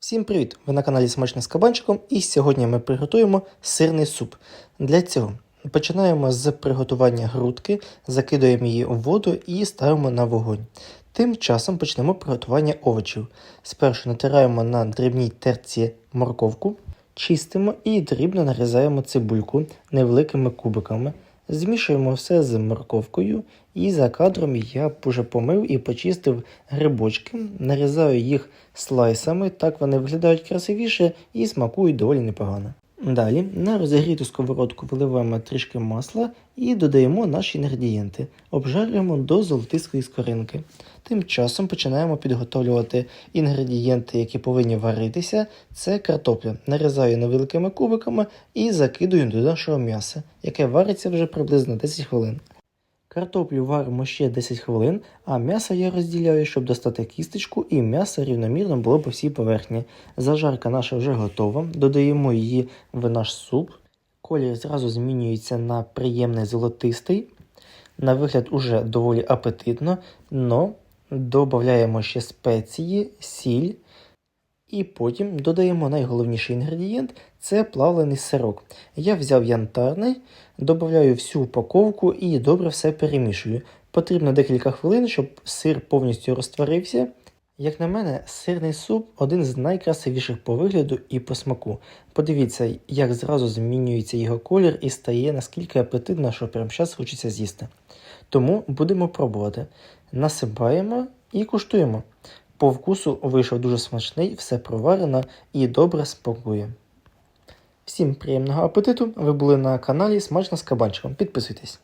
Всім привіт! Ви на каналі Смачне з кабанчиком і сьогодні ми приготуємо сирний суп. Для цього починаємо з приготування грудки, закидуємо її у воду і ставимо на вогонь. Тим часом почнемо приготування овочів. Спершу натираємо на дрібній терці морковку, чистимо і дрібно нарізаємо цибульку невеликими кубиками. Змішуємо все з морковкою, і за кадром я вже помив і почистив грибочки, нарізаю їх слайсами, так вони виглядають красивіше і смакують доволі непогано. Далі на розігріту сковородку виливаємо трішки масла і додаємо наші інгредієнти, обжарюємо до золотистої скоринки. Тим часом починаємо підготовлювати інгредієнти, які повинні варитися. Це картопля. Нарізаю невеликими кубиками і закидую до нашого м'яса, яке вариться вже приблизно 10 хвилин. Картоплю варимо ще 10 хвилин, а м'ясо я розділяю, щоб достати кісточку і м'ясо рівномірно було по всій поверхні. Зажарка наша вже готова, додаємо її в наш суп. Колір зразу змінюється на приємний золотистий. На вигляд уже доволі апетитно, но додаємо ще спеції, сіль. І потім додаємо найголовніший інгредієнт це плавлений сирок. Я взяв янтарний, додаю всю упаковку і добре все перемішую. Потрібно декілька хвилин, щоб сир повністю розтворився. Як на мене, сирний суп один з найкрасивіших по вигляду і по смаку. Подивіться, як зразу змінюється його колір і стає наскільки апетитно, що прямо зараз хочеться з'їсти. Тому будемо пробувати. Насипаємо і куштуємо. По вкусу вийшов дуже смачний, все проварено і добре смакує. Всім приємного апетиту! Ви були на каналі Смачно з кабанчиком. Підписуйтесь.